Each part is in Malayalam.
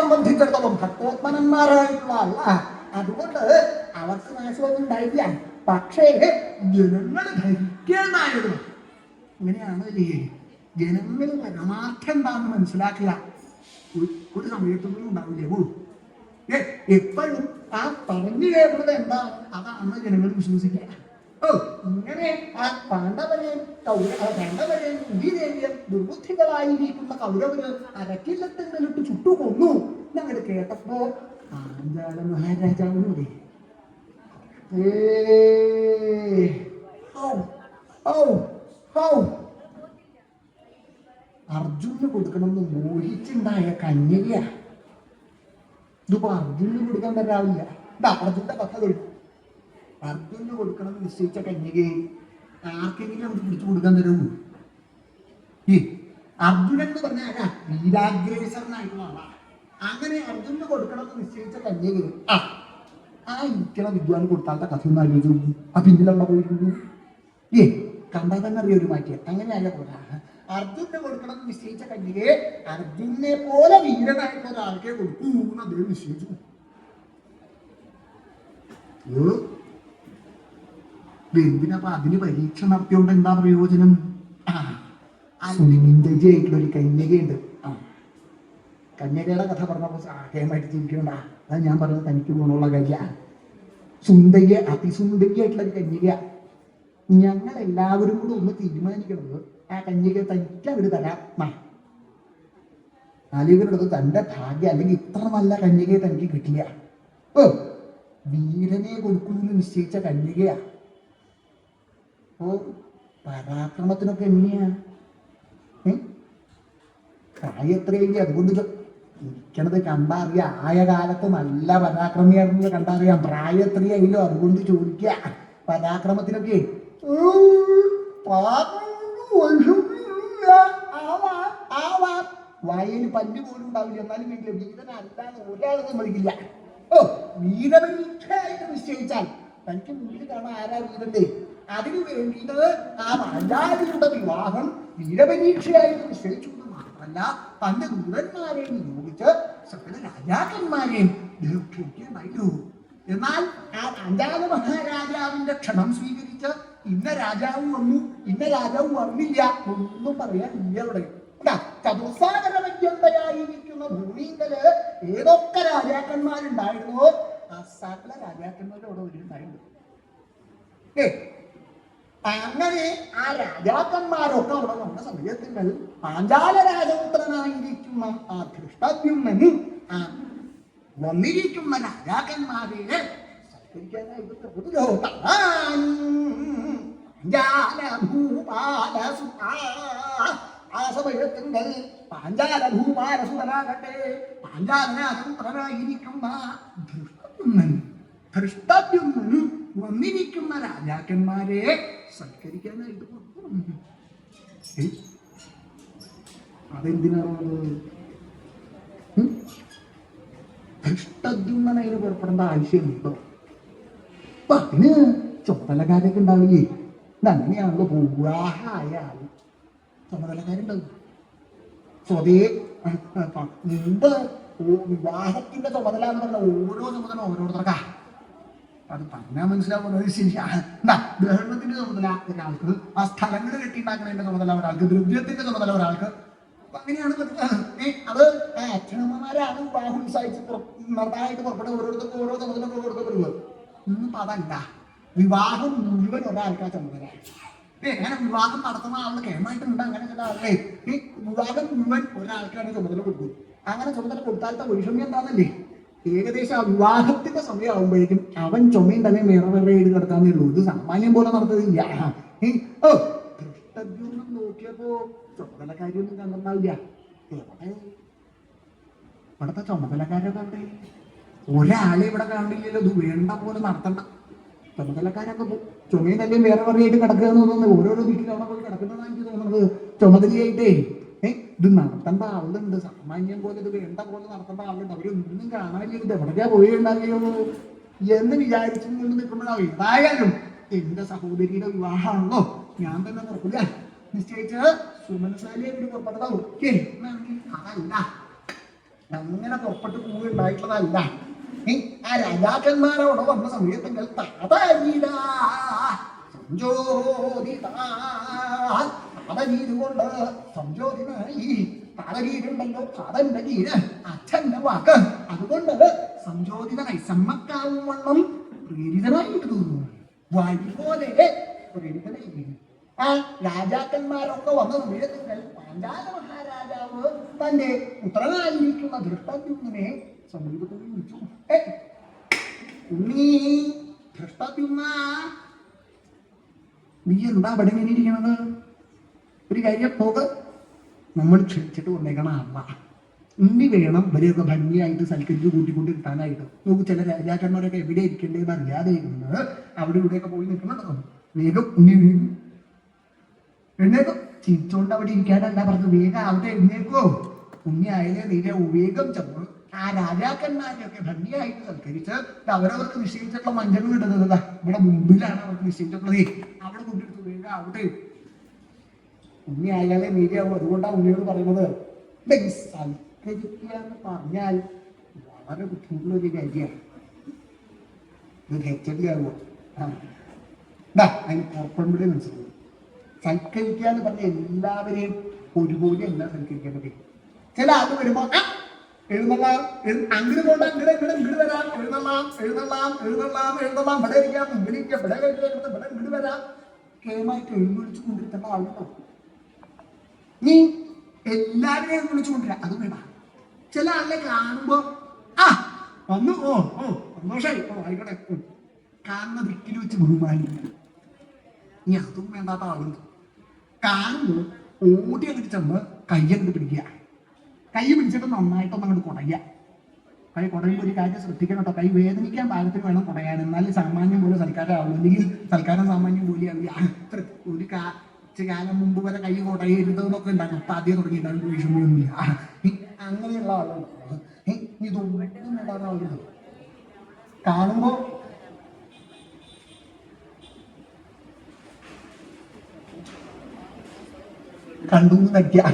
സംബന്ധിച്ചിടത്തോളം ഭക്തോത്മനന്മാരായിട്ടുള്ള അല്ല. അതുകൊണ്ട് അവർക്ക് നാശമൊന്നും ഉണ്ടായില്ല. പക്ഷേ ജനങ്ങൾ ധരിക്കേണ്ടായിരുന്നു ഇങ്ങനെയാണ് ജനങ്ങൾ പരമാർത്ഥം എന്താണെന്ന് മനസ്സിലാക്കുക. ഒരു- സമയത്തൊന്നും ഉണ്ടാവില്ലേ. എപ്പോഴും ആ പറഞ്ഞു കേൾക്കുന്നത് എന്താണ് അതാണ് ജനങ്ങൾ വിശ്വസിക്കുക. ഓ ഇങ്ങനെ ആ പാണ്ഡവരെയും കൗര ആ പാണ്ഡവരെയും കുന്തിദേവിയും ദുർബുദ്ധികളായിരിക്കുന്ന കൗരവര് അരക്കില്ലത്തെങ്കിലിട്ട് ചുട്ടു ഞങ്ങൾ കേട്ടപ്പോ ആഞ്ചാല മഹാരാജാവിനൂടെ ഏ ഔ ഔ ഔ അർജുന് കൊടുക്കണമെന്ന് മോഹിച്ചുണ്ടായ കന്യകയാ. ഇതിപ്പോ അർജുന് കൊടുക്കാൻ പറ്റാവില്ല ഇത് അർജുന്റെ പദ്ധതി അർജുന് കൊടുക്കണം എന്ന് നിശ്ചയിച്ച കന്യകയെ ആർക്കെങ്കിലും പിടിച്ചു കൊടുക്കാൻ തരുമോ? ഈ അർജുനൻ എന്ന് പറഞ്ഞാൽ ആരാ? വീരാഗ്രേസരനായിട്ടുള്ള ആളാണ്. അങ്ങനെ അർജുനന് കൊടുക്കണം എന്ന് നിശ്ചയിച്ച കന്യകയെ ആ ആ ഇരിക്കണ വിദ്വാൻ കൊടുത്താലത്തെ കഥ ഒന്ന് ആലോചിച്ചു. ആ പിന്നിലുള്ള പോയിരുന്നു ഏ കണ്ടാൽ തന്നെ അറിയാം ഒരു മാറ്റിയ. അങ്ങനെയല്ല പോരാ. അർജുനെ കൊടുക്കണം നിശ്ചയിച്ച കന്യകയെ അർജുനെ പോലെ വീരനായിട്ടുള്ള ഒരാൾക്കേ കൊടുക്കൂ എന്ന് അദ്ദേഹം നിശ്ചയിച്ചു. ഏ? എന്തിനപ്പൊ അതിന് പരീക്ഷ നടത്തിയോണ്ട് എന്താണ് പ്രയോജനം? ആ സുനിമിന്തജയായിട്ടുള്ള ഒരു കന്യകയുണ്ട്. കന്യകയുടെ കഥ പറഞ്ഞപ്പോൾ സാഹേമായിട്ട് ചിരിക്കണ്ട അത് ഞാൻ പറഞ്ഞത് തനിക്ക് ഗുണമുള്ള കല്യ സുന്ദര്യ അതിസുന്ദരിയായിട്ടുള്ള ഒരു കന്യക ഞങ്ങൾ എല്ലാവരും കൂടെ ഒന്ന് തീരുമാനിക്കണത് ആ കന്യക തനിക്ക് അവർ തരാം. ആലോചിക്കുന്നത് തന്റെ ഭാഗ്യം അല്ലെങ്കിൽ ഇത്ര നല്ല കന്യകയെ തനിക്ക് കിട്ടില്ല. ഓ വീരനെ കൊടുക്കുമെന്ന് നിശ്ചയിച്ച കന്യകയാ. ഓ പരാക്രമത്തിനൊക്കെ എങ്ങനെയാ? കായ എത്രയില്ല അതുകൊണ്ട് ഇരിക്കണത് കണ്ടറിയാം ആയ കാലത്ത് നല്ല പരാക്രമിയാണെന്ന് കണ്ടറിയാം പ്രായം എത്രയായില്ലോ അതുകൊണ്ട് ചോദിക്കുക. പരാക്രമത്തിനൊക്കെ. വായിൽ പല്ല് പോലും ഉണ്ടാവില്ല. എന്നാലും വേണ്ടില്ല വീരനല്ലാതെ ഒരാൾ സമ്മതിക്കില്ല ഓ വീരപരീക്ഷയായിട്ട് നിശ്ചയിച്ചാൽ തനിക്ക് മുന്നിൽ കാണാൻ ആരാ വീരന്റെ അതിനു വേണ്ടിയിട്ട് ആ പാഞ്ചാലിയുടെ വിവാഹം വീരപരീക്ഷയായിട്ട് നിശ്ചയിച്ചു എന്ന് മാത്രമല്ല തന്റെ ദൂരന്മാരെ നിയോഗിച്ച് സകല രാജാക്കന്മാരെയും ദീർഘിക്കുമായിരുന്നു എന്നാൽ ആ അഞ്ചാല മഹാരാജാവിന്റെ ക്ഷണം സ്വീകരിച്ച് ഇന്ന രാജാവ് വന്നു ഇന്ന രാജാവ് വന്നില്ല ഒന്നും പറയാൻ ഇല്ലയുടെ ചതുസാഗരപര്യന്തയായിരിക്കുന്ന ഭൂമിയിൽ ഏതൊക്കെ രാജാക്കന്മാരുണ്ടായിരുന്നോ? ആ സകല രാജാക്കന്മാരോട് ഒരു വരുന്നുണ്ടായിരുന്നു ഏ അങ്ങനെ ആ രാജാക്കന്മാരൊക്കെ അവിടെ വന്ന സമയത്തിൽ പാഞ്ചാല രാജപുത്രനായിരിക്കുന്ന ആ ധൃഷ്ടദ്യുമ്നൻ ആ വന്നിരിക്കുന്ന രാജാക്കന്മാരെ സൽക്കരിക്കാനായിട്ട് പാഞ്ചാലനാഥ. ആ പാഞ്ചാല ഭൂപാലസുതനാകട്ടെ ധൃഷ്ടദ്യുമ്നൻ ധൃഷ്ടദ്യുമ്നൻ വന്നിരിക്കുന്ന രാജാക്കന്മാരെ സൽക്കരിക്കാനായിട്ട് അതെന്തിനാണത്? ധൃഷ്ടദ്യുമ്നന് പുറപ്പെടേണ്ട ആവശ്യമുണ്ടോ അപ്പൊ അതിന് ചുമതലക്കാരൊക്കെ ഉണ്ടാവില്ലേ? അങ്ങനെയാണല്ലോ ആൾ ചുമതലക്കാരുണ്ടാവും. സ്വതേ ഓ- വിവാഹത്തിന്റെ ചുമതല എന്ന് പറഞ്ഞ ഓരോ ചുമതല ഓരോരുത്തർക്കാ. അത് പറഞ്ഞാൽ മനസ്സിലാവുന്നത് ശരിയാണ് ഗ്രഹണത്തിന്റെ ചുമതല ഒരാൾക്ക് ആ സ്ഥലങ്ങൾ കെട്ടിണ്ടാക്കുന്നതിന്റെ ചുമതല ഒരാൾക്ക് ദ്രവ്യത്തിന്റെ ചുമതല ഒരാൾക്ക്. അങ്ങനെയാണ് അത് ആ അച്ഛനമ്മമാരാണ് വിവാഹം ഉത്സാഹിച്ച് പുറ- നന്നായിട്ട് പുറപ്പെടുക ഓരോരുത്തർക്ക് ഓരോ ചുമതല കൊടുക്കപ്പെടുന്നത് ഇന്നിപ്പോ അതല്ല. വിവാഹം മുഴുവൻ ഒരാൾക്കാ ചുമതല. ഏ, അങ്ങനെ വിവാഹം നടത്തുന്ന ആളുടെ കേമായിട്ടുണ്ട് അങ്ങനെ ചില ആളുകളെ. വിവാഹം മുഴുവൻ ഒരാൾക്കാണ് ചുമതല കൊടുക്കും അങ്ങനെ ചുമതല കൊടുത്താലത്തെ വൈഷമ്യം എന്താണെന്നല്ലേ ഏകദേശം ആ വിവാഹത്തിന്റെ സമയമാകുമ്പോഴേക്കും അവൻ ചുമയും തന്നെ വേറെ വേറെ എഴുതി കിടക്കാന്നേ ഉള്ളൂ. ഇത് സാമാന്യം പോലെ നടത്തതില്ല ഓ നോക്കിയപ്പോ ചുമതലക്കാരിയൊന്നും കണ്ടെന്നാവില്ല. ഇവിടത്തെ ചുമതലക്കാരൊക്കെ അവിടെ ഒരാളെ ഇവിടെ കാണില്ലല്ലോ. ഇത് വേണ്ട പോലെ നടത്തണ്ട. ചുമതലക്കാരൊക്കെ ചുമയും തന്നെ വേറെ പറയായിട്ട് കിടക്കുക എന്ന് തോന്നുന്നത് ഓരോരോ വീട്ടിൽ അവിടെ പോയി കിടക്കുന്നതാണ് എനിക്ക് തോന്നുന്നത്. ചുമതലയായിട്ടേ. ഇത് നടത്തേണ്ട ആളുണ്ട്. സാമാന്യം പോലെ ഇത് വേണ്ട പോലെ നടത്തേണ്ട ആളുണ്ട്. അവരൊന്നും കാണാനില്ല ഇത് എവിടേക്കാ പോയി ഉണ്ടാകിയോ എന്ന് വിചാരിച്ചു കൊണ്ട് നിൽക്കുമ്പോഴാണ് ഏതായാലും എന്റെ സഹോദരിയുടെ വിവാഹമാണല്ലോ. ഞാൻ തന്നെ നടക്കില്ല നിശ്ചയിച്ച് സുമനസാലിയെ കൂടി പുറപ്പെട്ടതാ. ഓക്കെ. അതല്ല. അങ്ങനെ പുറപ്പെട്ട് ഏ, ആ രാജാക്കന്മാരോട് വന്ന സമയത്തെങ്കിൽ താതരീടാ സംജോതിതാ താതരീത് കൊണ്ട് സംജോതിനായി താതരീരുണ്ടല്ലോ താതന്റെ കീര് അച്ഛന്റെ വാക്ക്. അതുകൊണ്ട് സംജോതിതനായി സമ്മക്കാവും വണ്ണം പ്രേരിതനായിട്ട് തോന്നുന്നു. വഴി പോലെ പ്രേരിതനായി ആ രാജാക്കന്മാരൊക്കെ വന്ന സമയത്തിൽ പാഞ്ചാല മഹാരാജാവ് തന്റെ പുത്രനായിരിക്കുന്ന ദൃഷ്ടദ്യുമ്നെ സമീപത്തിൽ വിളിച്ചു. ഉണ്ണി ദൃഷ്ടദ്യുമ്ന നീ എന്താ അവിടെ ഇങ്ങനെ ഒരു കാര്യം പോക നമ്മൾ ക്ഷണിച്ചിട്ട് വന്നേക്കണ അമ്മ ഇനി വേണം ഇവരെയൊക്കെ ഭംഗിയായിട്ട് സൽക്കരിച്ച് കൂട്ടിക്കൊണ്ട് കിട്ടാനായിട്ട് നോക്കൂ ചില രാജാക്കന്മാരൊക്കെ എവിടെ ഇരിക്കേണ്ടതെന്ന് അറിയാതെ ഇരുന്നത് അവിടെ ഇവിടെയൊക്കെ പോയി നിൽക്കണം വേഗം എഴുന്നേക്കും. ചിരിച്ചോണ്ട് അവിടെ ഇരിക്കാനല്ല പറഞ്ഞു വേഗം അവിടെ എഴുന്നേക്കോ. ഉണ്ണി ആയാലേ നീരെ വേഗം ചെന്നു ആ രാജാക്കന്മാരെയൊക്കെ ഭംഗിയായിട്ട് സൽക്കരിച്ച് അവരവർക്ക് നിശ്ചയിച്ചിട്ടുള്ള മഞ്ചങ്ങൾ കിട്ടുന്നത് ഇവിടെ മുമ്പിലാണ് അവർക്ക് നിശ്ചയിച്ചിട്ടുള്ളത്. അവിടെ കൊണ്ടെടുത്തു വേഗം അവിടെ ഉണ്ണി അയാളെ നീതിയാവും അതുകൊണ്ടാണ് ഉണ്ണിയോട് പറയുന്നത്. സൽക്കരിക്കുക എന്ന് പറഞ്ഞാൽ വളരെ ബുദ്ധിമുട്ടുള്ള ഒരു കാര്യമാണ്. ഇത് ഹെച്ചടിയാകുമോ ആ. അതിന് പുറപ്പെടുമ്പോഴേ മനസ്സിലാവും സൽക്കരിക്കുക എന്ന് പറഞ്ഞ എല്ലാവരെയും ഒരുപോലെ അല്ല സൽക്കരിക്കേണ്ടത്. ചില അത് വരുമ്പോ എഴുന്നള്ളാം അങ്ങനെ പോണ്ട ഇങ്ങടെ ഇങ്ങടെ ഇങ്ങട് വരാം എഴുന്നള്ളാം എഴുന്നള്ളാം എഴുന്നള്ളാം എഴുന്നള്ളാം. ഇവിടെ ഇരിക്കാം ഇവിടെ ഇരിക്കാം ഇവിടെ കഴിക്കാം ഇവിടെ ഇങ്ങട് വരാം. കേമായിട്ട് എഴുന്നള്ളിച്ചു കൊണ്ടിരിക്കേണ്ട ആളുണ്ടോ നീ എല്ലാവരെയും വിളിച്ചു കൊണ്ടുവരാം. അത് വേണ്ട. ചില ആളെ കാണുമ്പോ ആ വന്നു. ഓ ഓ സന്തോഷായി. ഓ ആയിക്കോട്ടെ. കാണുന്ന ദിക്കിൽ വെച്ച് ബഹുമാനിക്കണം നീ അതും വേണ്ടാത്ത ആളുണ്ട്. കാണുമ്പോൾ ഓടി അങ്ങോട്ട് ചെന്ന് കൈ അങ്ങോട്ട് പിടിക്കുക. കൈ പിടിച്ചിട്ട് നന്നായിട്ടൊന്ന് അങ്ങോട്ട് കുടയുക. കൈ കുടയുമ്പോൾ ഒരു കാര്യം ശ്രദ്ധിക്കണം കേട്ടോ. കൈ വേദനിക്കാൻ പാകത്തിന് വേണം കുടയാൻ. എന്നാലും സാമാന്യം പോലെ സൽക്കാരം ആവുള്ളൂ. അല്ലെങ്കിൽ സൽക്കാരം സാമാന്യം പോലെ ആവില്ല ഒരു കാലം മുമ്പ് വരെ കൈ കുടയരുത് എന്നൊക്കെ ഉണ്ടാകും അപ്പൊ ആദ്യം തുടങ്ങിയിട്ടാണ് ഭീഷണിയൊന്നുമില്ല അങ്ങനെയുള്ള ആളുണ്ട് ഇതൊന്നും വേണ്ടാത്ത ആളുണ്ട് കാണുമ്പോ കണ്ടു നടിക്കുക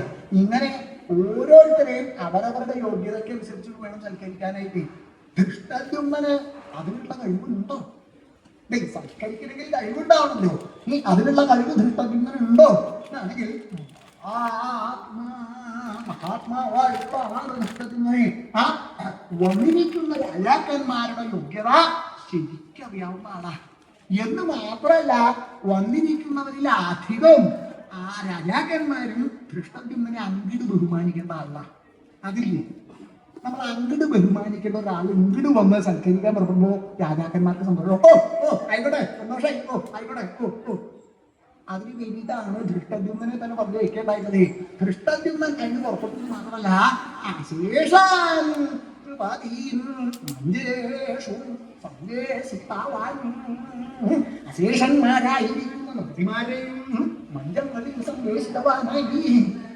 ഇങ്ങനെ ഓരോരുത്തരെയും അവരവരുടെ യോഗ്യതയ്ക്ക് അനുസരിച്ച് വേണം സൽക്കരിക്കാനായിട്ട്. ദൃഷ്ടദ്യുമ്നന് അതിനുള്ള കഴിവുണ്ടോ? ദേ, സൽക്കരിക്കണമെങ്കിൽ കഴിവുണ്ടാവണല്ലോ നീ അതിനുള്ള കഴിവ് ദൃഷ്ടദ്യുമ്നന് ഉണ്ടോ ആണെങ്കിൽ ആ വന്നിരിക്കുന്ന രാജാക്കന്മാരുടെ യോഗ്യത ശരിക്കറിയാവുന്നതാണ്. എന്ന് മാത്രമല്ല വന്നിരിക്കുന്നവരിൽ അധികം ആ രാജാക്കന്മാരും കൃഷ്ണദ്യുമ്നെ അങ്കിട് ബഹുമാനിക്കേണ്ട ആളാണ് അതില്ലേ? നമ്മൾ അങ്ങോട്ട് ബഹുമാനിക്കേണ്ട ഒരാൾ ഇങ്ങട് വന്ന് സൽക്കരിക്കാൻ പറഞ്ഞപ്പോ രാജാക്കന്മാർക്ക് സന്തോഷം. ഓ ഓ ആയിക്കോട്ടെ സന്തോഷായി. ഓ ആയിക്കോട്ടെ ഓ ഓ. അതിന് വേണ്ടിയിട്ടാണ് ധൃഷ്ടദ്യുമ്നെ തന്നെ പറഞ്ഞു വെക്കേണ്ടായിരുന്നത് ധൃഷ്ടദ്യുമ്നൻ കഴിഞ്ഞ് പുറപ്പെട്ടത് മാത്രമല്ല അശേഷം അശേഷന്മാരായിരിക്കുന്ന മന്ത്രിമാരെയും മഞ്ചങ്ങളിൽ സന്ദേശിതവാനായി.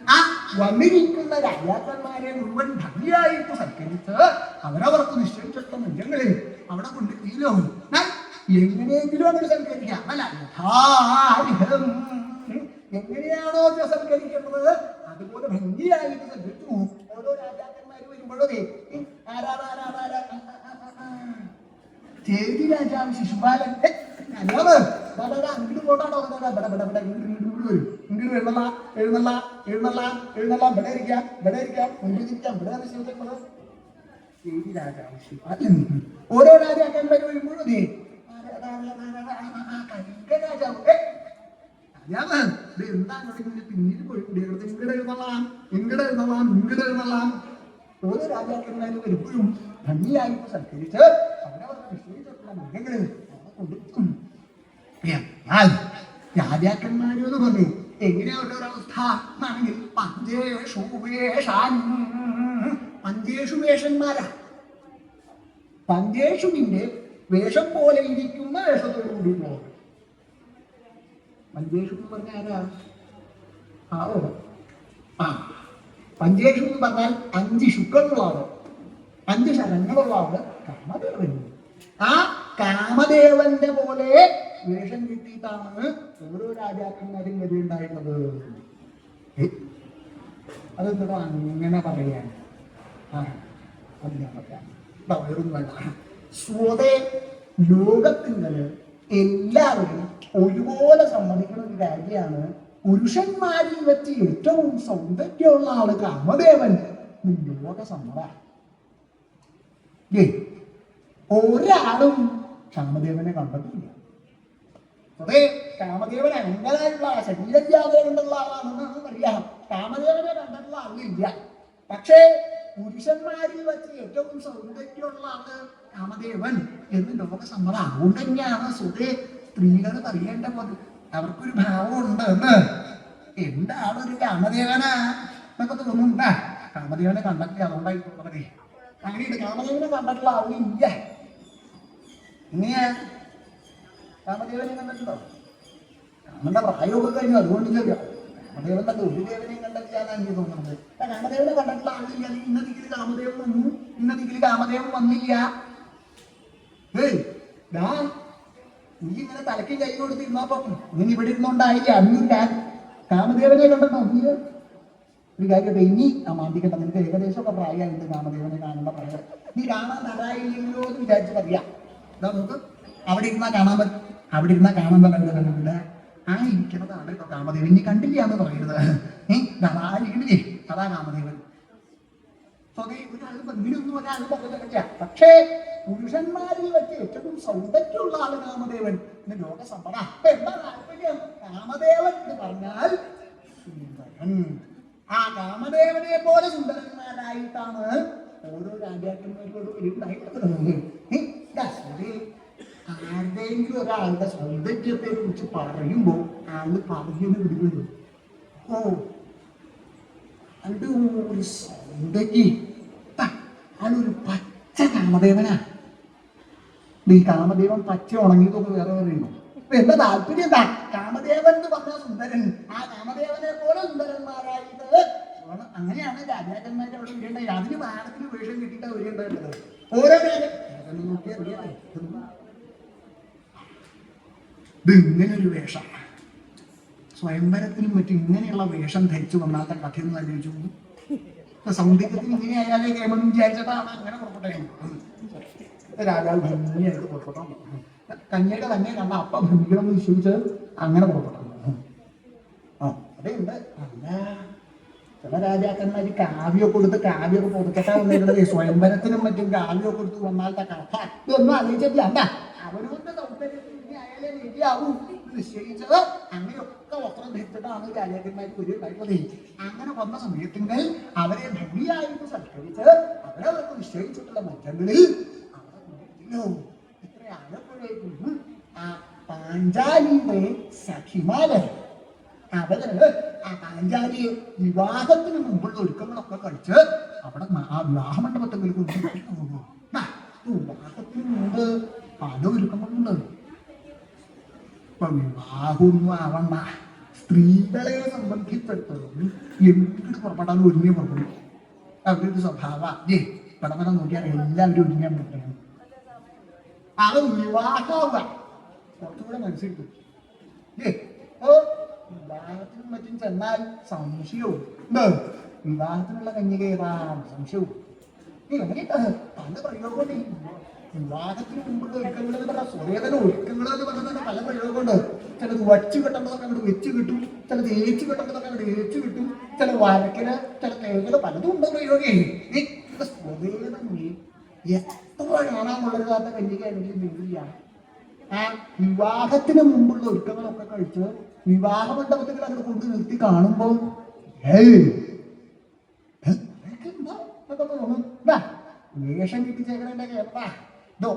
ആ വന്നിരിക്കുന്ന രാജാക്കന്മാരെ മുഴുവൻ ഭംഗിയായിട്ട് സൽക്കരിച്ച് അവരവർക്ക് നിശ്ചയിച്ചിട്ട മൂല്യങ്ങളിൽ അവിടെ കൊണ്ട് ഞാൻ എങ്ങനെയെങ്കിലും അങ്ങോട്ട് സൽക്കരിക്കാം അല്ല എങ്ങനെയാണോ സൽക്കരിക്കേണ്ടത് അതുപോലെ ഭംഗിയായിട്ട് സൽക്കരിച്ചു ഓരോ രാജാക്കന്മാര് വരുമ്പോഴേ ചേതി രാജാവ് ശിശുപാലൻ അങ്ങോട്ട് പോട്ടാണോ ബട ബട ഇങ്ങോട്ട് ഇങ്ങോട്ട് വരും ഇങ്ങോട്ട് എഴുന്നള്ള എഴുന്നള്ള എഴുന്നള്ള എഴുന്നള്ള. ഇവിടെ ഇരിക്കാം ഇവിടെ ഇരിക്കാം മുമ്പിൽ ഇരിക്കാം. ഇവിടെ രാജാവ് ഓരോ രാജാക്കന്മാർ വരുമ്പോഴും അതെ രാജാവ് ഇങ്ങനെ ഓരോ രാജാക്കന്മാർ വരുമ്പോഴും ഭംഗിയായിട്ട് സൽക്കരിച്ച് പറഞ്ഞു എങ്ങനെയാ അവരുടെ ഒരവസ്ഥ എന്നാണെങ്കിൽ പഞ്ചേഷു വേഷാൻ പഞ്ചേഷു വേഷന്മാരാ. പഞ്ചേഷുവിന്റെ വേഷം പോലെ ഇരിക്കുന്ന വേഷത്തോടു കൂടിയുള്ളവർ പഞ്ചേഷു എന്ന് പറഞ്ഞ ആരാ? ആ പഞ്ചേഷു എന്ന് പറഞ്ഞാൽ അഞ്ച് ശുക്കളുള്ളതാണ് അഞ്ച് ശരങ്ങളുള്ളതാണ് കാമദേവൻ ആ കാമദേവന്റെ പോലെ വേഷം കിട്ടിയിട്ടാണ് ഓരോ രാജാക്കന്മാരും വരെയുണ്ടായിട്ടുള്ളത് അതെന്തോ അങ്ങനെ പറയാൻ. സ്വതേ ലോകത്തിങ്ങൾ എല്ലാവരും ഒരുപോലെ സമ്മതിക്കുന്ന ഒരു കാര്യമാണ് പുരുഷന്മാരിൽ വെച്ച് ഏറ്റവും സൗന്ദര്യമുള്ള ആൾ കാമദേവൻ. ലോക സമ്മത. ഒരാളും കാമദേവനെ കണ്ടിട്ടില്ല അതെ കാമദേവൻ അങ്ങനെയുള്ള ശരീരജാതക കണ്ടുള്ള ആളാണെന്നാണ് അറിയാം കാമദേവനെ കണ്ടിട്ടുള്ള ആളില്ല പക്ഷേ പുരുഷന്മാരിൽ വെച്ച് ഏറ്റവും സൗന്ദര്യമുള്ള ആൾ കാമദേവൻ എന്ന് ലോകസമ്മതം അതുകൊണ്ട് തന്നെയാണ് സുധേ സ്ത്രീകൾ പറയേണ്ട പോലെ. അവർക്കൊരു ഭാവമുണ്ട് എന്ന്. എന്താണ് ഒരു കാമദേവന എന്നൊക്കെ തോന്നുന്നുണ്ടാ. കാമദേവനെ കണ്ടിട്ടില്ല അതുകൊണ്ടായി തോന്നുന്നത് അങ്ങനെയുണ്ട്. കാമദേവനെ കണ്ടിട്ടുള്ള ആളില്ല ഇങ്ങനെയാ കാമദേവനെ കണ്ടിട്ടുണ്ടോ? കാമന്റെ പ്രായമൊക്കെ കഴിഞ്ഞു അതുകൊണ്ട് ചോദിക്കാം കാമദേവന്റെ ഒരു ദേവനെയും കണ്ടിട്ടില്ലാന്ന് എനിക്ക് തോന്നുന്നത്. ആ കാമദേവനെ കണ്ടിട്ടുള്ള ആളില്ല. ഇന്ന ദിക്കിൽ കാമദേവൻ വന്നു ഇന്ന ദിക്കിൽ കാമദേവൻ വന്നില്ല. ഏയ് ദാ നീ ഇങ്ങനെ തലയ്ക്ക് കൈ കൊടുത്തിരുന്നപ്പം നീ ഇവിടെ ഇരുന്നോണ്ടായില്ല അന്ന് ഞാൻ കാമദേവനെ കണ്ടിട്ടോ നീ? ഒരു കാര്യത്തെ ഇനി ആ മാന്തിക്കണ്ട. നിനക്ക് ഏകദേശമൊക്കെ പ്രായമായിട്ട് കാമദേവനെ കാണുന്ന പ്രായം. നീ കാണാൻ തരായില്ലല്ലോ എന്ന് വിചാരിച്ച് പറയാ ഇതാ നോക്ക്. അവിടെ ഇരുന്നാ കാണാൻ പറ്റും അവിടെ ഇരുന്നാ കാണാൻ പറ്റില്ല ഇവിടെ കണ്ടിട്ടില്ല ആ ഇരിക്കുന്നതാണ് ഇപ്പൊ കാമദേവൻ. ഇനി കണ്ടില്ല എന്ന് പറയരുത്. ഏ അതാ ഇരിക്കണില്ലേ അതാ കാമദേവൻ. പക്ഷേ പുരുഷന്മാരിൽ വെച്ച് ഏറ്റവും സൗന്ദര്യമുള്ള ആൾ കാമദേവൻ. എന്താ താല്പര്യം? കാമദേവൻ എന്ന് പറഞ്ഞാൽ സുന്ദരൻ. ആ കാമദേവനെ പോലെ സുന്ദരന്മാരായിട്ടാണ് ഓരോ രാജാക്കന്മാരോടും ഉണ്ടായിട്ടുള്ളത് ആരുടെയെങ്കിലും ഒരാളുടെ സൗന്ദര്യത്തെ കുറിച്ച് പറയുമ്പോൾ ആൾ പറയുന്നത് വിടുകയുള്ളൂ. ഓ അത് ഒരു അതൊരു പച്ച കാമദേവനാ. ഈ കാമദേവൻ പച്ച ഉണങ്ങിയതൊക്കെ വേറെ പറയുന്നു ഉണ്ടോ? എന്റെ താല്പര്യം എന്താ? കാമദേവൻ എന്ന് പറഞ്ഞ സുന്ദരൻ. ആ കാമദേവനെ പോലെ സുന്ദരന്മാരായിട്ട്. അങ്ങനെയാണ് രാജാക്കന്മാരെ അവിടെ വരേണ്ടത് അതിന് വാഹനത്തിന് വേഷം കിട്ടിയിട്ടാണ് വരേണ്ടത്. ഓരോ ഇത് ഇങ്ങനെ ഒരു വേഷം. സ്വയംവരത്തിനും മറ്റും ഇങ്ങനെയുള്ള വേഷം ധരിച്ചു വന്നാത്ത കഥയൊന്നും ആലോചിച്ചു ഇപ്പൊ സൗന്ദര്യത്തിന് ഇങ്ങനെ ആയാലേ കേമം വിചാരിച്ചിട്ടാണ് അങ്ങനെ പുറപ്പെട്ടേ. രാജാവ് ഭംഗിയായിട്ട് പുറപ്പെട്ടു. കന്യയുടെ തന്നെ കണ്ട അപ്പ ഭംഗികളെന്ന് വിശ്വസിച്ചത് അങ്ങനെ പുറപ്പെട്ടു. ആ അതേ ഉണ്ട്. അല്ല ചില രാജാക്കന്മാര് കാവ്യം കൊടുത്ത് കാവ്യമൊക്കെ കൊടുക്കട്ടെ വന്നിരുന്നത് സ്വയംവരത്തിനും മറ്റും കാവ്യം കൊടുത്ത് വന്നാലത്തെ കഥ ഇതൊന്നും അറിയിച്ചിട്ടില്ല എന്താ അവനവന്റെ സൗന്ദര്യത്തിൽ അയാളെ എന്ന് നിശ്ചയിച്ചത് അങ്ങനെയൊക്കെ വസ്ത്രം ധരിച്ചിട്ടാണ് രാജാക്കന്മാർ ഒരു അങ്ങനെ വന്ന സമയത്തിങ്കിൽ അവരെ ഭംഗിയായിട്ട് സൽക്കരിച്ച് അവർക്ക് നിശ്ചയിച്ചിട്ടുള്ള മറ്റങ്ങളിൽ. ഇത്ര ആലപ്പുഴയ്ക്കും ആ പാഞ്ചാലിയുടെ സഖിമാരെ അവർ ആ പാഞ്ചാലി വിവാഹത്തിന് മുമ്പുള്ള ഒരുക്കങ്ങളൊക്കെ കഴിച്ച് അവിടെ ആ വിവാഹ മണ്ഡപത്തിൽ വിവാഹത്തിന് മുമ്പ് പല ഒരുക്കങ്ങളുണ്ട്. ഇപ്പൊ വിവാഹമൊന്നും ആവണ്ട. സ്ത്രീകളെ സംബന്ധിച്ചിടത്തോളം എന്തിട്ട് പുറപ്പെടാൻ ഒരുങ്ങിയ പുറപ്പെടും. അവരൊരു സ്വഭാവ. ഏ ഇവിടെ വരെ നോക്കിയാൽ എല്ലാവരും ഒരുങ്ങിയാൻ പറ്റണം അത് വിവാഹമാവുക. കുറച്ചുകൂടെ മനസ്സിലാക്കും ഏ ഓ വിവാഹത്തിനും മറ്റും ചെന്നാൽ സംശയവും. വിവാഹത്തിനുള്ള കന്യക ഏതാണ്? സംശയവും. പല പ്രയോഗമുണ്ട്. വിവാഹത്തിന് മുമ്പുള്ള ഒരുക്കങ്ങൾ എന്ന് പറഞ്ഞാൽ സ്വദേതന ഒരുക്കങ്ങൾ എന്ന് പറഞ്ഞാൽ പല പ്രയോഗമുണ്ട്. ചിലത് വച്ച് കെട്ടേണ്ടതൊക്കെ അങ്ങോട്ട് വെച്ച് കിട്ടും ചിലത് ഏച്ചു കെട്ടേണ്ടതൊക്കെ അങ്ങോട്ട് ഏച്ചു കിട്ടും ചില വരക്കൽ ചില തേങ്ങൽ പലതും ഉണ്ട് പ്രയോഗേ. നീ സ്വദേതം നീ എത്ര കന്യകയാണെങ്കിലും നീതിയാ ആ വിവാഹത്തിന് മുമ്പുള്ള ഒരുക്കങ്ങളൊക്കെ കഴിച്ച് വിവാഹ മണ്ഡപത്തിൽ അങ്ങനെ കൊണ്ട് നിർത്തി കാണുമ്പോൾ ഏ, നിനക്ക് എന്താ ഇതൊക്കെ വേഷം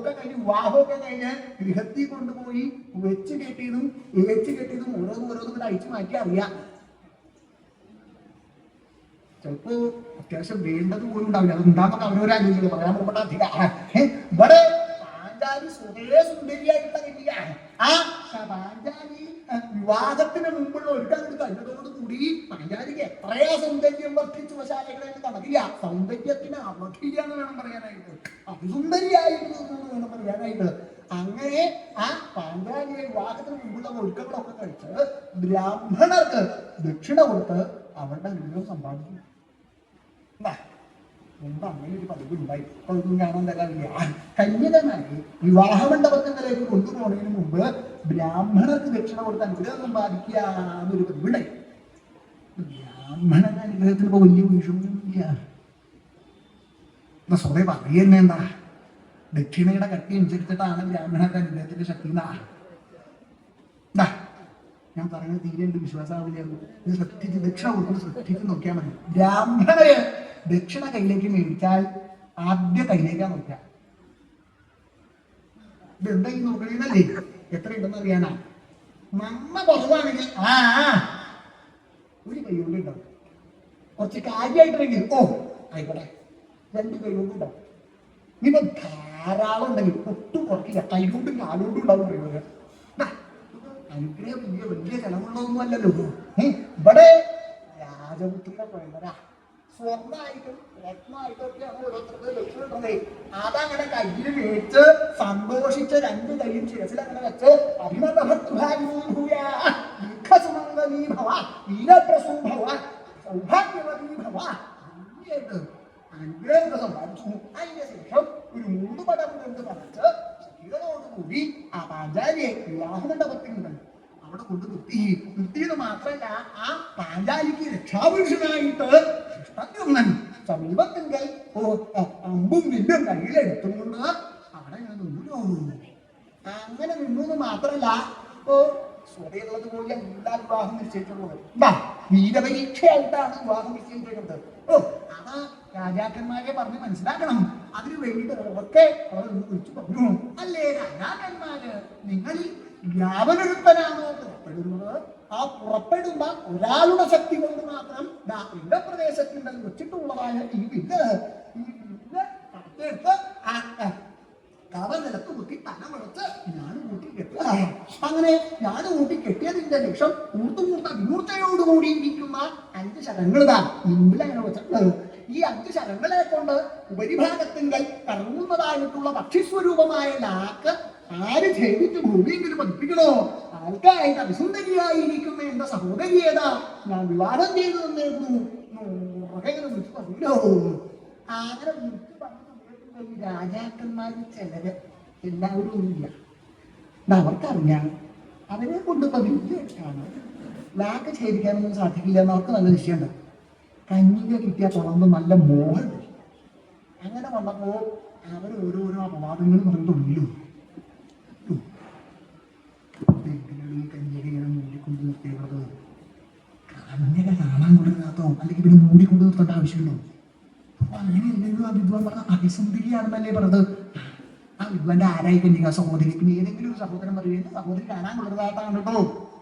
കഴിഞ്ഞ് വിവാഹമൊക്കെ കഴിഞ്ഞ് ഗൃഹത്തിൽ കൊണ്ടുപോയി വെച്ച് കെട്ടിയതും ഏച്ച് കെട്ടിയതും ഓരോന്നും ഓരോന്നും കൂടെ അഴിച്ചു മാറ്റി അറിയാം. ചിലപ്പോ അത്യാവശ്യം വേണ്ടത് പോലും ഉണ്ടാവില്ല. അത് ഉണ്ടാക്കുന്ന അവരോരാ പറയാൻ അധികം. ഇവിടെ പാഞ്ചാലി സുഹേ സുന്ദരിയായിട്ടുള്ള കന്യക ആ പാഞ്ചാലി ആ, വിവാഹത്തിന് മുമ്പുള്ള ഒരുക്കം കഴിഞ്ഞതോട് കൂടി പാഞ്ചാലിക്ക് എത്രയാ സൗന്ദര്യം വർദ്ധിച്ചു വശാലകളെ കണക്കില്ല സൗന്ദര്യത്തിന് അവധിയാണ് വേണം പറയാനായിട്ട്. അഭിസുന്ദരിയായിരുന്നു എന്നാണ് വേണം പറയാനായിട്ട്. അങ്ങനെ ആ പാഞ്ചാലിയെ വിവാഹത്തിന് മുമ്പുള്ള ഒരുക്കങ്ങളൊക്കെ കഴിച്ച് ബ്രാഹ്മണർക്ക് ദക്ഷിണ കൊടുത്ത് അവരുടെ അനുഗ്രഹം എന്താ മുമ്പ് അങ്ങനെ ഒരു പതിവ് ഉണ്ടായി. അപ്പൊ അതൊന്നും കാണാൻ തരാറില്ല വിവാഹമണ്ഡപത്തിലേക്ക് കൊണ്ടുപോകുന്നതിന് മുമ്പ് ബ്രാഹ്മണർക്ക് ദക്ഷിണ കൊടുത്ത് അനുഗ്രഹം സമ്പാദിക്കുക എന്നൊരു പതിവുണ്ടായി. ബ്രാഹ്മണന്റെ അനുഗ്രഹത്തിന് ഇപ്പൊ വലിയ വിഷമൊന്നുമില്ല എന്നാ സ്വതേ പറയുന്നേ എന്താ? ദക്ഷിണയുടെ കട്ടി അനുസരിച്ചിട്ടാണ് ബ്രാഹ്മണന്റെ അനുഗ്രഹത്തിന്റെ ശക്തി ഞാൻ പറയുന്നത് തീരെ എന്ത് വിശ്വാസമാവില്ല ഇത് ശ്രദ്ധിച്ച് ദക്ഷിണ കൊടുക്കുന്നത് ശ്രദ്ധിച്ച് നോക്കിയാൽ മതി. ബ്രാഹ്മണര് ദക്ഷിണ കയ്യിലേക്ക് മേടിച്ചാൽ ആദ്യ കയ്യിലേക്കാ നോക്കുക. ഇതെന്താ ഈ നോക്കണേന്നല്ലേ? എത്ര ഉണ്ടെന്ന് അറിയാനാ? നമ്മ കുറവാണെങ്കിൽ ആ ഒരു കൈ കൊണ്ട് ഉണ്ടാവും കുറച്ച് കാര്യമായിട്ടുണ്ടെങ്കിൽ ഓ ആയിക്കോട്ടെ. രണ്ട് കൈ കൊണ്ട് ഉണ്ടാവും ഇപ്പൊ ധാരാളം ഉണ്ടെങ്കിൽ ഒട്ടും കുറക്കില്ല കൈ കൊണ്ടും കാലുകൊണ്ടും ഉണ്ടാവും പറയുന്നത് അനുഗ്രഹം വലിയ വലിയ ചെലവുള്ളതൊന്നും അല്ലല്ലോ. ഇവിടെ രാജപുത്രിയുടെ പ്രേമരാ അതങ്ങനെ കയ്യിൽ വെച്ച് സന്തോഷിച്ച രണ്ട് കൈയും ശിരസിൽ അങ്ങനെ വെച്ച് നിന്ന് അവിടെ കൊണ്ട് നിർത്തി. നിർത്തിയത് മാത്രമല്ല ആ പാഞ്ചാലിക്ക് രക്ഷാപുരുഷനായിട്ട് കൃഷ്ണദ്യുമ്നൻ സമീപത്തിങ്കൽ അമ്പും വില്ലും കയ്യിലെടുത്തുകൊണ്ട് അവിടെ ഞാൻ നിന്നു. അങ്ങനെ നിന്നു എന്ന് മാത്രമല്ല ഓ സ്വതയുള്ളത് പോലെ എല്ലാ വിവാഹം നിശ്ചയിച്ചിട്ടുള്ളത് എന്താ വീരപരീക്ഷയായിട്ടാണ് വിവാഹം നിശ്ചയിച്ചിട്ടുള്ളത് ഓ അതാ രാജാക്കന്മാരെ പറഞ്ഞ് മനസ്സിലാക്കണം. അതിനു വേണ്ടിയിട്ട് ഒക്കെ അവർ വിളിച്ചു പറഞ്ഞു. അല്ലേ രാജാക്കന്മാര്? നിങ്ങളിൽ വ്യാപനൊരുത്തനാണോ പുറപ്പെടുന്നത്? ആ പുറപ്പെടുന്ന ഒരാളുടെ ശക്തി കൊണ്ട് മാത്രം എന്റെ പ്രദേശത്തിൽ വെച്ചിട്ടുള്ളതായ ഈ വില്ല് ഈ വില്ല് കടത്തെടുത്ത് കവ നിലത്ത് കുത്തി തല മുളച്ച് ഞാൻ കൂട്ടി കെട്ടുക. അങ്ങനെ ഞാൻ കൂട്ടി കെട്ടിയതിന്റെ ലക്ഷം കൂർത്തുമൂർത്ത വിമൂർത്തയോടുകൂടി ഇരിക്കുന്ന അഞ്ച് ശരങ്ങൾ താൻ മുമ്പിലങ്ങനെ വെച്ചിട്ടുള്ളത് ഈ അഞ്ച് ശരങ്ങളെ കൊണ്ട് ഉപരിഭാഗത്തിങ്കൽ കറങ്ങുന്നതായിട്ടുള്ള പക്ഷിസ്വരൂപമായ നാക്ക് ആര് ഛേദിച്ച് ഭൂമിയെങ്കിലും പതിപ്പിക്കണോ? ആൾക്കായിട്ട് അഭിസുന്ദരിയായിരിക്കുന്ന എന്റെ സഹോദരി ഏതാ? ഞാൻ വിവാഹം ചെയ്തു തന്നേക്കുന്നു അങ്ങനെ വിളിച്ചു പറഞ്ഞ രാജാക്കന്മാരിൽ ചിലര്. എല്ലാവരും ഒന്നുമില്ല അവർക്കറിയാം. അവരെ കൊണ്ട് പതിവിട്ടാണ് വാക്ക് ഛേദിക്കാനൊന്നും സാധിക്കില്ല എന്ന് അവർക്ക് നല്ല നിശ്ചയമുണ്ട് കഞ്ഞിക കിട്ടിയ തുടർന്ന് നല്ല മോഹം. അങ്ങനെ വന്നപ്പോ അവർ ഓരോരോ അപവാദങ്ങൾ തുടങ്ങിയുള്ളൂ എന്തിനാണ് ഈ കന്യക ഇങ്ങനെ മൂടിക്കൊണ്ട് നിർത്തിയത് കന്യക കാണാൻ കൊടുക്കാത്തോ അല്ലെങ്കിൽ പിന്നെ മൂടിക്കൊണ്ട് നിർത്തേണ്ട ആവശ്യമുണ്ടോ? അപ്പൊ അങ്ങനെയല്ലല്ലോ ആ വിദ്വാൻ പറഞ്ഞ അഭിസന്ധിയാണെന്നല്ലേ പറഞ്ഞത്? ആ വിദ്വാന്റെ ആരായി കന്യക? സഹോദരി പിന്നെ ഏതെങ്കിലും ഒരു സഹോദരൻ പറയുക സഹോദരി കാണാൻ കൊള്ളുന്നതായിട്ടാണ് കേട്ടോ.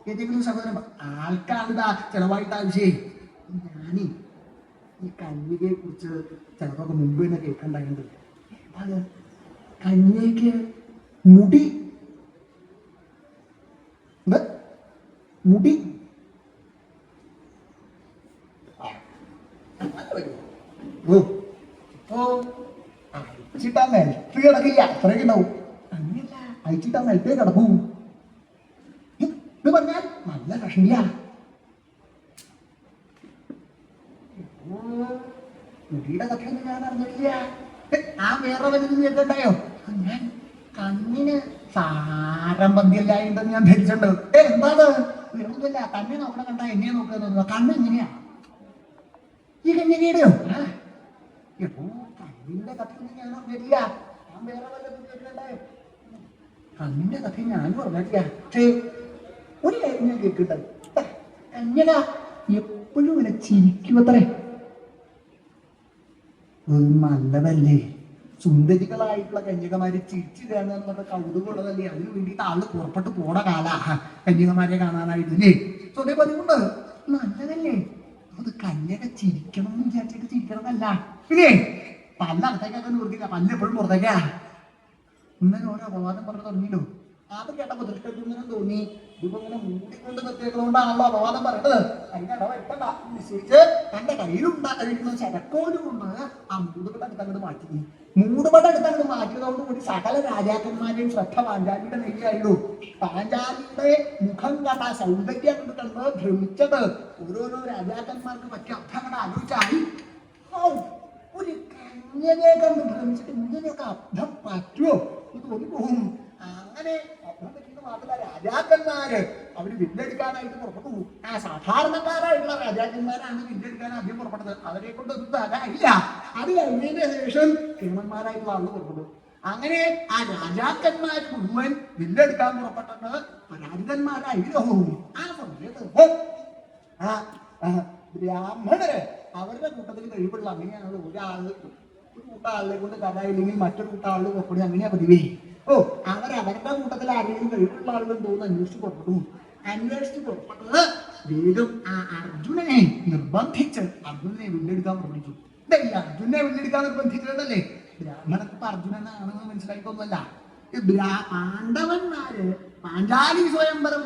ഏതെങ്കിലും സഹോദരൻ പറ- ആൾക്കാണ് ഇതാ ചെലവായിട്ട് ആവശ്യേ ഞാനേ ഈ കന്യകയെ കുറിച്ച് ചിലപ്പോൾ മുമ്പ് തന്നെ കേൾക്കണ്ടായിട്ടുണ്ട് അത് കഞ്ഞിക്ക് മുടി? മുടി. അയച്ചിട്ടാ നിലത്ത് കിടക്കില്ല. അത്രയൊക്കെ ഉണ്ടാവും. അങ്ങനെയല്ല. അയച്ചിട്ടാ നിലത്തേ കിടക്കൂ. ഇത് പറഞ്ഞാൽ നല്ല കഷ്ണിയാ മുടിയുടെ കഥയൊന്നും ഞാൻ അറിഞ്ഞിട്ടില്ല. ആ വേറെ വലുത് കേട്ടുണ്ടായോ ഞാൻ കണ്ണിന് സാരം പന്തിയല്ലായിട്ടുണ്ടെന്ന് ഞാൻ ധരിച്ചിട്ടുണ്ട് ഏ എന്താണ്? വേറൊന്നുമില്ല തന്നെ നോക്കണ കണ്ട എന്നെ നോക്കുക കണ്ണ് എങ്ങനെയാ ഈ ആ എപ്പോ കണ്ണിന്റെ കഥ ഞാൻ അറിഞ്ഞിട്ടില്ല ഞാൻ വേറെ കേട്ടിട്ടുണ്ടായോ കണ്ണിന്റെ കഥ ഞാൻ പറഞ്ഞിട്ടില്ല. ഒരു കാര്യം ഞാൻ കേട്ടിട്ടുണ്ട്. കന്യക എപ്പോഴും ഇങ്ങനെ ചിരിക്കുമത്രേ. നല്ലതല്ലേ സുന്ദരികളായിട്ടുള്ള കന്യകമാരെ ചിരിച്ചു എന്ന് പറഞ്ഞ കൗതുകമുള്ളതല്ലേ? അതിനു വേണ്ടിയിട്ട് ആൾ പുറപ്പെട്ട് പോണ കാല. കന്യകമാരെ കാണാനായിട്ട് ഇല്ലേ സ്വന്തം പതിവുണ്ട് നല്ലതല്ലേ? അത് കന്യക ചിരിക്കണം എന്ന് വിചാരിച്ചിട്ട് ചിരിക്കണമെന്നല്ല പിന്നെ പല്ല അകത്തേക്കൊക്കെ നിർത്തില്ല പല്ല് എപ്പോഴും പുറത്തേക്കാ. ഇന്നലെ ഓരോ അപവാദം പറഞ്ഞു തുടങ്ങിയല്ലോ. അത് കേട്ടപ്പോ ദൃഷ്ടം തോന്നി. ഇങ്ങനെ മൂടിക്കൊണ്ട് നിർത്തിയതുകൊണ്ടാണല്ലോ അപവാദം പറയുന്നത് അതിന്റെ ഇടവ എത്തണ്ട നിശ്ചയിച്ച് തന്റെ കയ്യിലുണ്ടായിരുന്ന ചരക്കോട് കൊണ്ട് ആ മൂടുപട എടുത്ത് അങ്ങോട്ട് മാറ്റി. മൂടുപട എടുത്ത് അങ്ങോട്ട് മാറ്റിയതോട് കൂടി സകല രാജാക്കന്മാരെയും ശ്രദ്ധ പാഞ്ചാലിയുടെ നെയ്യായിരുന്നു. പാഞ്ചാലിയുടെ മുഖം കണ്ട സൗന്ദര്യം കണ്ടിട്ടുണ്ട് കണ്ട് ഭ്രമിച്ചത്. ഓരോരോ രാജാക്കന്മാർക്ക് പറ്റിയ അർത്ഥങ്ങൾ ആലോചിച്ചായി. ഒരു കഞ്ഞനെ കണ്ട് ഭ്രമിച്ചിട്ട് ഇങ്ങനെയൊക്കെ അർത്ഥം പറ്റുമോ ഇത് തോന്നിപ്പോകും അങ്ങനെ മാത്രമല്ല രാജാക്കന്മാര് അവർ വില്ലെടുക്കാനായിട്ട് പുറപ്പെട്ടു. ആ സാധാരണക്കാരായിട്ടുള്ള രാജാക്കന്മാരാണ് വില്ലെടുക്കാൻ ആദ്യം പുറപ്പെട്ടത്. അവരെ കൊണ്ട് ഒന്നും തരാനില്ല അത് കഴിഞ്ഞതിന് ശേഷം കേമന്മാരായിട്ടുള്ള ആളുകൾ പുറപ്പെട്ടു. അങ്ങനെ ആ രാജാക്കന്മാർ മുഴുവൻ വില്ലെടുക്കാൻ പുറപ്പെട്ടത് പരാജിതന്മാരായിരുന്നു ആ സമയത്ത് ആ ബ്രാഹ്മണര് അവരുടെ കൂട്ടത്തിൽ കഴിവുള്ള അങ്ങനെയാണ് ഒരാൾ ഒരു കൂട്ടാളിനെ കൊണ്ട് കഥയില്ലെങ്കിൽ മറ്റൊരു കൂട്ടാളിന് പുറപ്പെടുക അങ്ങനെയാ പതിവേ. ഓ അവർ അവരുടെ കൂട്ടത്തിൽ ആരെങ്കിലും കഴിവുള്ള ആളുകൾ തോന്നുന്നു അന്വേഷിച്ച് പുറപ്പെടും അന്വേഷിച്ച് പുറപ്പെട്ടത് വേഗം ആ അർജുനനെ നിർബന്ധിച്ച് അർജുനനെ വീണ്ടെടുക്കാൻ പ്രവർത്തിച്ചു ഈ അർജുനെ വീണ്ടെടുക്കാൻ നിർബന്ധിച്ചതല്ലേ ബ്രാഹ്മണർക്ക് ഇപ്പൊ അർജുനനാണെന്ന് മനസ്സിലായിട്ടൊന്നുമല്ല. ഈ പാണ്ഡവന്മാര് പാഞ്ചാലി സ്വയംവരം